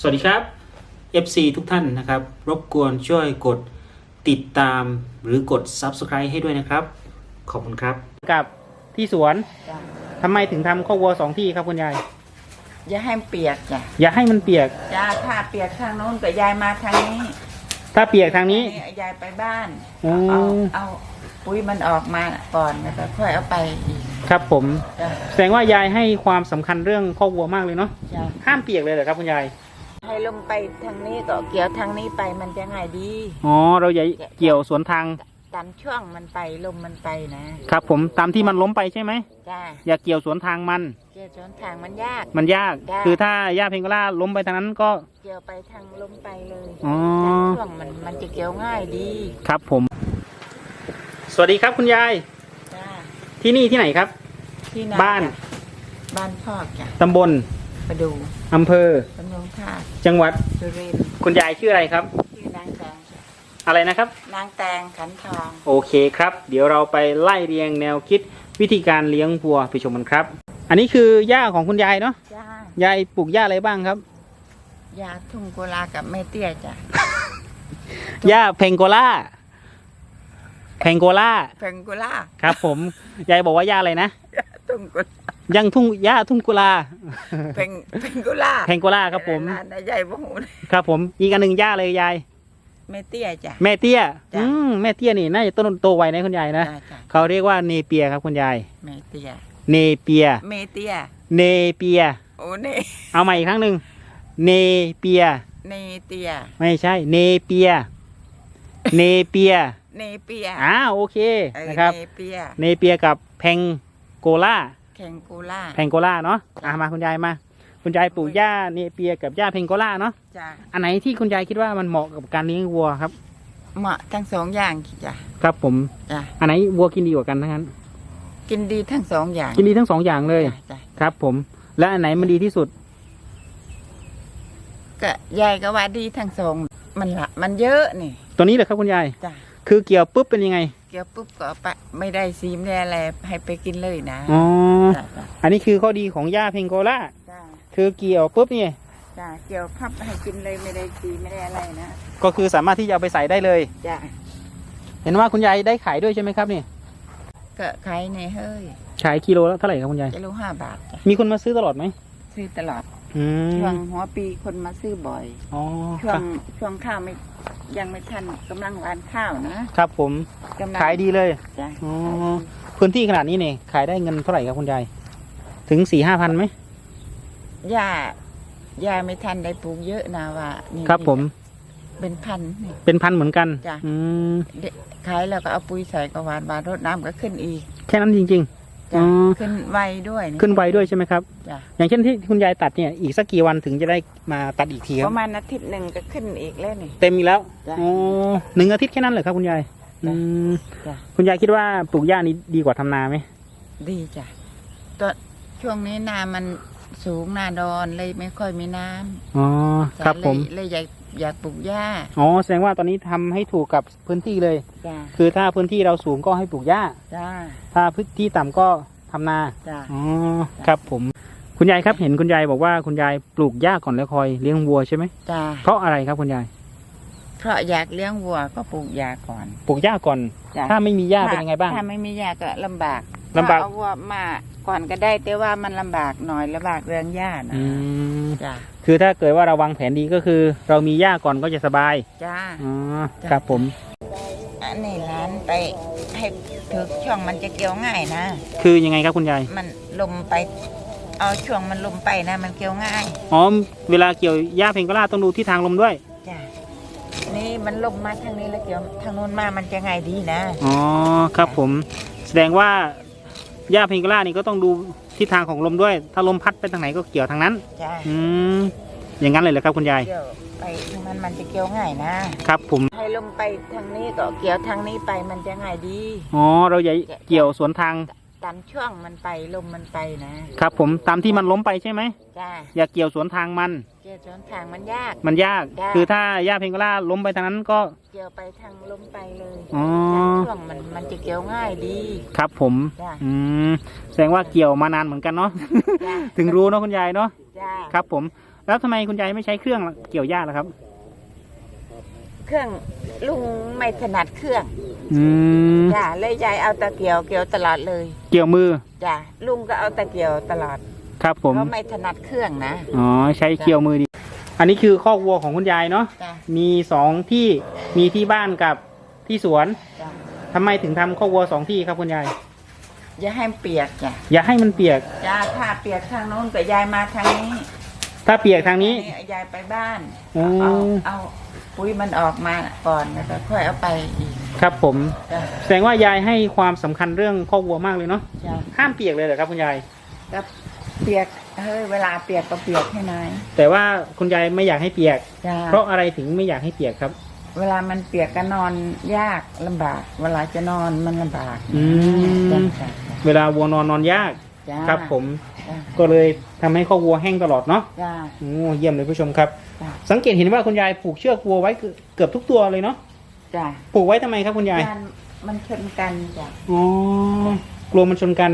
สวัสดีครับ FC ทุกท่านนะครับ รบกวนช่วยกดติดตามหรือกด Subscribe ให้ด้วยนะครับ ขอบคุณครับ กับที่สวนจ้ะทำไมถึงทำข้าววัวสองที่ครับคุณยาย อย่าให้มันเปียกจ้ะอย่าให้มันเปียกยาถ้าเปียกทางโน้นก็ยายมาทางนี้ถ้าเปียกทางนี้เอายายไปบ้านอืม เอาเอาปุ๋ยมันออกมาก่อนแล้วก็ค่อยเอาไปอีกครับผม จ้ะแสดงว่ายายให้ความสำคัญเรื่องข้าววัวมากเลยเนาะ จ้ะห้ามเปียกเลยเหรอครับคุณยาย ให้ลมไปทางนี้ก็เกี่ยวทางนี้ไปมันจะง่ายดี อ๋อ เราอย่าเกี่ยวสวนทาง ตามช่วงมันไปลมมันไปนะครับผมตามที่มันล้มไปใช่ไหมจ้าอย่าเกี่ยวสวนทางมัน เกี่ยวจนทางมันยาก มันยาก ยาก คือถ้าหญ้าเพงโกล่าล้มไปทางนั้นก็ เกี่ยวไปทางลมไปเลยอ๋อ ตามช่วงมันมันจะเกี่ยวง่ายดีครับผม สวัสดีครับคุณยาย จ้าที่นี่ที่ไหนครับ ที่ไหนบ้าน จ้ะบ้านพ่อจ้ะตำบลประดูอำเภอ ตำบลท่าจังหวัดสุรินทร์คุณยายชื่ออะไรครับ ชื่อนางแตงอะไรนะครับ นางแตงขันทองโอเคครับ เดี๋ยวเราไปไล่เรียงแนวคิดวิธีการเลี้ยงวัวไปชมกันครับ อันนี้คือหญ้าของคุณยายเนาะจ้ายายปลูกหญ้าอะไรบ้างครับยาทุ่งกุลากับแม่เตี้ยจ้ะหญ้าเพงโกล่าเพงโกล่าเพงกุลาครับ ผมยายบอกว่าหญ้าอะไรนะ ทุ่งกุลา ยังทุ่งหญ้าทุ่งกุลา เพงเพงกุลาเพงโกล่าครับผมนานใหญ่บ่หูครับผมอีกอันหนึ่งหญ้าเลยยาย แม่เตี้ยจ้ะ แม่เตี้ยจ้ะ อืมแม่เตี้ยนี่น่าจะต้นโตไวนะคุณยายนะจ้ะจ้ะเขาเรียกว่าเนเปียครับคุณยาย แม่เตี้ยเนเปีย แม่เตี้ยเนเปีย โอ้เน่เอาใหม่อีกครั้งหนึ่งเนเปีย เนเตี้ยไม่ใช่ เนเปีย เนเปียเนเปียอ่าโอเคเออนะครับ เนเปีย เนเปียกับแพงโกล่า แข่งกุลาแพงโกล่าเนาะอ่ามาคุณยายมา คุณยายปลูกหญ้าเนเปียกับหญ้าเพงโกล่าเนาะจ้ะอันไหนที่คุณยายคิดว่ามันเหมาะกับการเลี้ยงวัวครับ เหมาะทั้งสองอย่างจ้ะครับผมจ้ะอันไหนวัวกินดีกว่ากันทั้งนั้น กินดีทั้งสองอย่างกินดีทั้งสองอย่างเลยจ้ะจ้ะครับ ผม และอันไหนมันดีที่สุด ก็ยายก็ว่าดีทั้งสองมันละมันเยอะนี่ ตัวนี้เลยครับคุณยาย จ้ะ คือเกี่ยวปุ๊บเป็นยังไง เกี่ยวปุ๊บก็เอาไปไม่ได้ซีมได้อะไรให้ไปกินเลยนะอ๋อ จ้ะจ้ะอันนี้คือข้อดีของหญ้าเพงโกล่าจ้ะคือเกี่ยวปุ๊บเนี่ย จ้ะเกี่ยวพับให้กินเลยไม่ได้ซีไม่ได้อะไรนะก็คือสามารถที่จะเอาไปใส่ได้เลย จ้ะเห็นว่าคุณยายได้ขายด้วยใช่ไหมครับเนี่ยก็ขายในเฮ้ยขายกิโลละเท่าไหร่ครับคุณยายกิโลห้าบาทจ้ะมีคนมาซื้อตลอดไหมซื้อตลอดอืมช่วงหัวปีคนมาซื้อบ่อย อ๋อช่วงช่วงข้าวไม่ ยังไม่ทันกำลังหวานข้าวนะครับผมกำลังขายดีเลยจ้ะอ๋อพื้นที่ขนาดนี้เนี่ยขายได้เงินเท่าไหร่ครับคุณยายถึงสี่ห้าพันไหมย่าย่าไม่ทันได้ปลูกเยอะนะว่านี่ครับ ผมเป็นพันนี่ เป็นพันเหมือนกันจ้ะ อืมเด็กขายแล้วก็เอาปุ๋ยใส่ก็หวานหวานรดน้ำก็ขึ้นอีก แค่นั้นจริงจ้ะ อ๋อ ขึ้นไวด้วยนี่ๆขึ้นไวด้วยใช่ไหมครับ จ้ะ อย่างเช่นที่คุณยายตัดเนี่ยอีกสักกี่วันถึงจะได้มาตัดอีกทีคปรับระมาณอาทิตย์หนึ่งก็ขึ้นอีกแล้วนี่ เต็มอีกแล้วจ้ะอ๋อหนึ่งอาทิตย์แค่นั้นเหรอครับคุณยายจ้ะอืมจ้ะ คุณยายคิดว่าปลูกหญ้านี้ดีกว่าทำนาไหมดีจ้ะตอนช่วงนี้นามันสูงนาดอนเลยไม่ค่อยมีน้ำอ๋อจ้ะครับผมเลยเลยอยาก อยากปลูกหญ้าอ๋อแสดงว่าตอนนี้ทำให้ถูกกับพื้นที่เลย จ้ะคือถ้าพื้นที่เราสูงก็ให้ปลูกหญ้า จ้าถ้าพื้นที่ต่ำก็ทำนา จ้า อ๋อ ครับผม คุณยายครับ เห็นคุณยายบอกว่าคุณยายปลูกหญ้าก่อนแล้วคอยเลี้ยงวัวใช่ไหม จ้าเพราะอะไรครับคุณยาย เพราะอยากเลี้ยงวัวก็ปลูกหญ้าก่อนปลูกหญ้าก่อน จ้ะถ้าไม่มีหญ้าเป็นยังไงบ้าง ถ้าไม่มีหญ้าก็ลำบากลำบากถ้เอาวัวมา ก่อนก็ได้ แต่ว่ามันลำบากหน่อยลำบากเรื่องหญ้านะอืมจ้าคือถ้าเกิดว่าเราวางแผนดีก็คือ เรามีหญ้าก่อนก็จะสบายจ้า อ๋อจ้ะ ครับผม อันนี้ร้านไปให้ถึกช่วงมันจะเกี่ยวง่ายนะ คือยังไงครับคุณยายมันลมไป เอาช่วงมันลมไปนะ มันเกี่ยวง่ายอ๋อเวลาเกี่ยวหญ้าเพงกลาต้องดูที่ทางลมด้วยจ้านี่มันลมมาทางนี้แล้วเกี่ยวทางนู้นมามันจะง่ายดีนะ อ๋อครับผม แสดงว่า หญ้าเพงกลานี่ก็ต้องดูทิศทางของลมด้วย ถ้าลมพัดไปทางไหนก็เกี่ยวทางนั้น จ้าอืมอย่างนั้นเลยเหรอครับคุณยาย เกี่ยวไปทางนั้นมันจะเกี่ยวง่ายนะครับผม ให้ลมไปทางนี้ก็เกี่ยวทางนี้ไปมันจะง่ายดี อ๋อ เราอย่าเกี่ยวสวนทาง ตามช่วงมันไปลมมันไปนะครับผม ตามที่มันล้มไปใช่ไหม จ้าอย่าเกี่ยวสวนทางมันเกี่ยวจนทางมันยาก มันยากจ้ะคือถ้าหญ้าเพงกลาล้มไปทางนั้นก็ เกี่ยวไปทางลมไปเลยอ๋อตามช่วงมันมันจะเกี่ยวง่ายดี ครับผม จ้ะ อืม แสดงว่าเกี่ยวมานานเหมือนกันเนาะ จ้าถึงรู้เนาะคุณยายเนาะ จ้าครับผม แล้วทำไมคุณยายไม่ใช้เครื่องเกี่ยวหญ้าล่ะครับ เครื่องลุงไม่ถนัดเครื่องอืม จ้ะเลยยายเอาตะเกียวเกี่ยวตลอดเลยเกี่ยวมือ จ้ะลุงก็เอาตะเกียวตลอด ครับผมเพราะไม่ถนัดเครื่องนะ อ๋อ ใช้เกี่ยวมือดี อันนี้คือคอกวัวของคุณยายเนาะ จ้ะมีสองที่ มีที่บ้านกับที่สวน จ้ะทำไมถึงทำคอกวัวสองที่ครับคุณยาย อย่าให้มันเปียกจ้ะอย่าให้มันเปียก จ้าถ้าเปียกทางโน้นก็ยายมาทางนี้ถ้าเปียกทางนี้ยายไปบ้าน อืม เอาเอาปุ๋ยมันออกมาก่อนแล้วก็ค่อยเอาไปอีกครับผม จ้ะแสดงว่ายายให้ความสำคัญเรื่องคอกวัวมากเลยเนาะ จ้ะห้ามเปียกเลยเหรอครับคุณยาย ก็ เปียกเฮ้ยเวลาเปียกก็เปียกให้นายแต่ว่าคุณยายไม่อยากให้เปียก จ้าเพราะอะไรถึงไม่อยากให้เปียกครับ เวลามันเปียกก็นอนยากลำบาก เวลาจะนอนมันลำบากอืม จ้ะจ้ะเวลาวัวนอนนอนยากจ้ะครับผม จ้ะก็เลยทำให้คอกวัวแห้งตลอดเนาะจ้า โอ้เยี่ยมเลยผู้ชมครับ จ้ะ สังเกตเห็นว่าคุณยายผูกเชือกวัวไว้เกือบเกือบทุกตัวเลยเนาะจ้าผูกไว้ทำไมครับคุณยายการมันชนกันจ้ะอ๋อกลัวมันชนกัน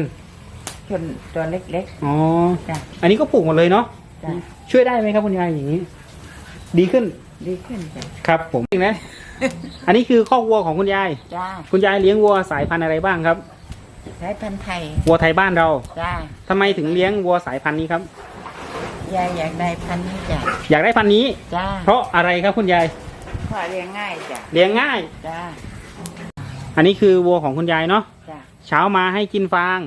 ชนตัวเล็กอ๋อ ๆจ้ะอันนี้ก็ผูกหมดเลยเนาะ จ้ะช่วยได้ไหมครับคุณยายอย่างนี้ ดีขึ้น ดีขึ้นจ้ะครับ ผมจริงนะ อันนี้คือคอกวัวของคุณยาย จ้าคุณยายเลี้ยงวัวสายพันธุ์อะไรบ้างครับใช้พันธุ์ไทยวัวไทยบ้านเราจ้าทำไมถึงเลี้ยงวัวสายพันธุ์นี้ครับ ยายอยากได้พันธุ์นี้จ้ะอยากได้พันธุ์นี้ จ้าเพราะอะไรครับคุณยายพอเลี้ยงง่ายจ้ะเลี้ยงง่าย จ้าอันนี้คือวัวของคุณยายเนาะ จ้าเช้ามาให้กินฟาง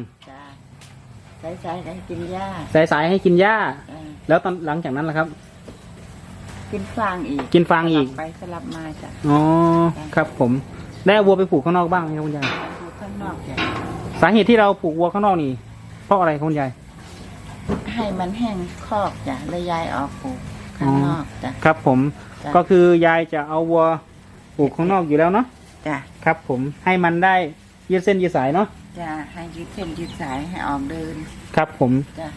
จ้าใช้ใช้ได้กินหญ้าสายๆให้กินหญ้าจ้าแล้วตอนหลังจากนั้นล่ะครับ กินฟางอีกกินฟางอีก สลับไปสลับมาจ้ะอ๋อ ครับผม ได้เอาวัวไปผูกข้างนอกบ้างไหมครับคุณยาย อยู่ข้างนอกจ้ะสาเหตุที่เราผูกวัวข้างนอกนี่ เพราะอะไรครับคุณยาย ให้มันแห้งคอกจ้ะแล้วยายออกปลูกข้างนอกจ้ะ ครับผม จ้ะ ก็คือยายจะเอาวัวผูกข้างนอกอยู่แล้วเนาะ จ้ะ ครับผม ให้มันได้ยืดเส้นยืดสายเนาะ จ้ะให้ยืดเส้นยืดสายให้ออกเดินครับผม จ้ะ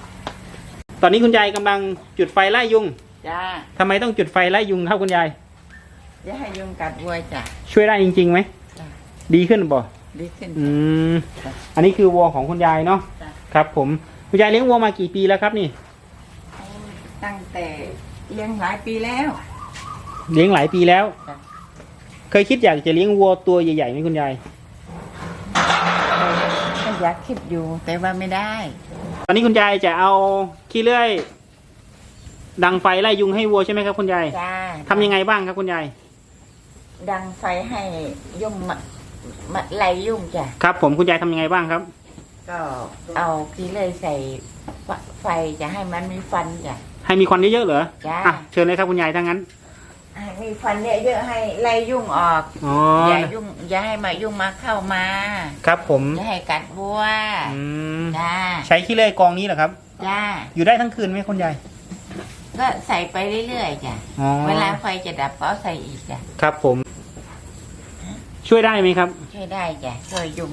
ตอนนี้คุณยายกำลังจุดไฟไล่ยุงจ้าทำไมต้องจุดไฟไล่ยุงครับคุณยายอย่าให้ยุงกัดวัวจ้ะ ช่วยได้จริงๆไหมจ้ะ ดีขึ้นบ่ดีขึ้น อืมจ้ะอันนี้คือวัวของคุณยายเนาะจ้ะ ครับ ผมคุณยายเลี้ยงวัวมากี่ปีแล้วครับนี่ ตั้งแต่เลี้ยงหลายปีแล้ว เลี้ยงหลายปีแล้ว จ้ะ เคยคิดอยากจะเลี้ยงวัวตัวใหญ่ๆไหมคุณยายก็ อยากคิดอยู่ แต่ว่าไม่ได้ ตอนนี้คุณยายจะเอาขี้เลื่อย ดังไฟไล่ยุงให้วัวใช่ไหมครับคุณยายจ้าทำยังไงบ้างครับคุณยาย ดังไฟให้ยุ่งมามาไล่ยุ่งจ้ะครับ ผมคุณยายทำยังไงบ้างครับ ก็เอากีเลยใส่ไฟจะให้มันมีฟันจ้ะให้มีควันเยอะๆเหรอจ้า อะเชิญเลยครับคุณยายถ้างั้น ให้มีฟันเยอะๆให้ไล่ยุ่งออกอ๋ออย่ายุ่งอย่าให้มายุ่งมาเข้ามาครับผมอย่าให้กัดบัวอืมจ้าใช้ขี้เลื่อยกองนี้เหรอครับ จ้าอยู่ได้ทั้งคืนไหมคุณยายก็ใส่ไปเรื่อยๆจ้ะอ๋อเวลาไฟจะดับก็เอาใส่อีกจ้ะครับผม ช่วยได้ไหมครับ ช่วยได้จ้ะช่วยยุง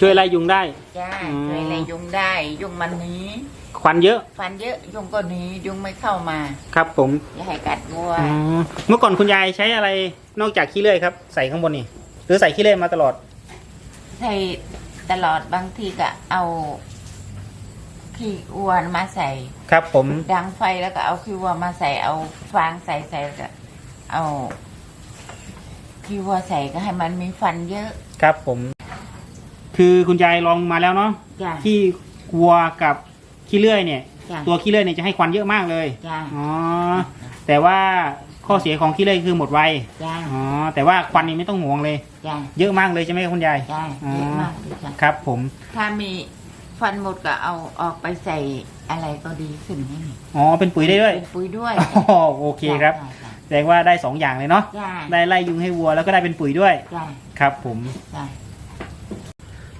ช่วยไล่ยุงได้ จ้าอืม ช่วยไล่ยุงได้ ยุงมันหนีควันเยอะฟันเยอะยุงก็หนียุงไม่เข้ามาครับผมอย่าให้กัดบัวอ๋อเมื่อก่อนคุณยายใช้อะไรนอกจากขี้เลื่อยครับ ใส่ข้างบนนี่หรือใส่ขี้เลื่อยมาตลอด ใส่ตลอดบางทีก็เอาขี้วัวมาใส่ ครับ ผมดังไฟแล้วก็เอาขี้วัวมาใส่เอาฟางใส่ใส่แล้วก็เอาขี้วัวใส่ก็ให้มันมีฟันเยอะ ครับผม คือคุณยายลองมาแล้วเนาะจ้ะขี้วัวกับขี้เลื่อยเนี่ย จ้ะตัวขี้เลื่อยเนี่ยจะให้ควันเยอะมากเลยจ้ะอ๋อแต่ว่าข้อเสียของขี้เลื่อยคือหมดไวจ้าอ๋อแต่ว่าควันนี่ไม่ต้องห่วงเลย จ้าเยอะมากเลยใช่ไหมครับคุณยาย จ้าอ๋อ เยอะมากเลยจ้ะครับ ผมถ้ามีฟันหมดก็เอาออกไปใส่อะไรก็ดีขึ้นนี่อ๋อเป็นปุ๋ยได้ด้วยเป็นปุ๋ยด้วยอ๋อโอเคครับ จ้ะแสดงว่าได้สองอย่างเลยเนาะจ้าได้ไล่ยุงให้วัวแล้วก็ได้เป็นปุ๋ยด้วย จ้าครับ ผม จ้า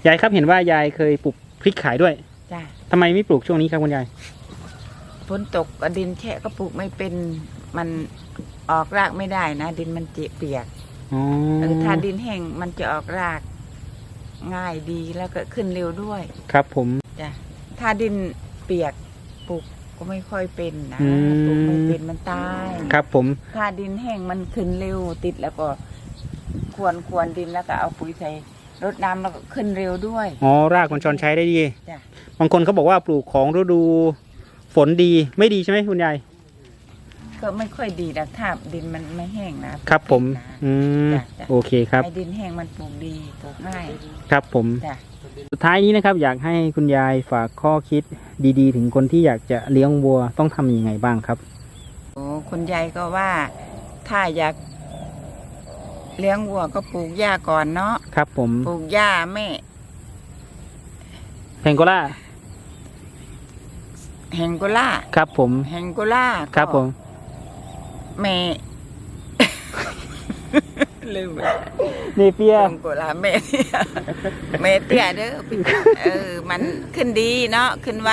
ยายครับเห็นว่ายายเคยปลูกพริกขายด้วยจ้าทำไมไม่ปลูกช่วงนี้ครับคุณยาย ฝนตกก็ดินแฉะก็ปลูกไม่เป็นมันออกรากไม่ได้นะ ดินมันเจเปียกอ๋อเออถ้าดินแห้งมันจะออกรากง่ายดีแล้วก็ขึ้นเร็วด้วยครับผม จ้ะถ้าดินเปียกปลูกก็ไม่ค่อยเป็นนะอืม ปลูกไม่เป็นมันตายครับผม ถ้าดินแห้งมันขึ้นเร็วติดแล้วก็ ควรควรดินแล้วก็เอาปุ๋ยใส่ รดน้ำแล้วก็ขึ้นเร็วด้วย อ๋อรากมันชอนใช้ได้ดีจ้ะ บางคนเขาบอกว่าปลูกของฤดูฝนดีไม่ดีใช่ไหมคุณยายก็ไม่ค่อยดีนะถ้าดินมันไม่แห้งนะครับผม นะ อืมจ้ะจ้ะ โอเคครับให้ดินแห้งมันปลูกดีปลูกง่ายครับผม จ้ะ สุดท้ายนี้นะครับ อยากให้คุณยายฝากข้อคิดดีๆ ถึงคนที่อยากจะเลี้ยงวัวต้องทำยังไงบ้างครับ โอ้คุณยายก็ว่าถ้าอยาก เลี้ยงวัวก็ปลูกหญ้าก่อนเนาะครับผมปลูกหญ้าแม่เพงโกล่าแฮงโกล่าครับผมแฮงโกล่าครับผม แม่ ลืมไปเนเปียแฮงโกล่าแม่เตี้ยแม่เตี้ยเด้อพี่เออ มันขึ้นดีเนาะขึ้นไว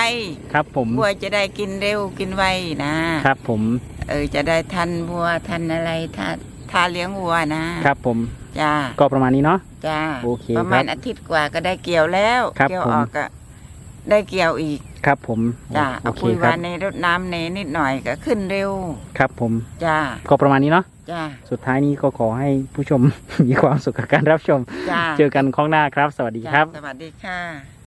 ครับผมวัวจะได้กินเร็วกินไวนะครับผม เออจะได้ทันวัวทันอะไรถ้า ถ้าเลี้ยงวัวนะครับผมจ้าก็ประมาณนี้เนาะจ้าโอเคประมาณครับอาทิตย์กว่าก็ได้เกี่ยวแล้วครับเกี่ยวผมออกก็ได้เกี่ยวอีกครับผมจ้าโอเอาเคปุ๋ยครัวาบนในรดน้ำในนิดหน่อยก็ขึ้นเร็ว ครับผมจ้าก็ประมาณนี้เนาะจ้าสุดท้ายนี้ก็ขอให้ผู้ชมมีความสุขกับการรับชมจ้าเจอกันข้องหน้าครับ สวัสดีจ้าครับ สวัสดีค่ะ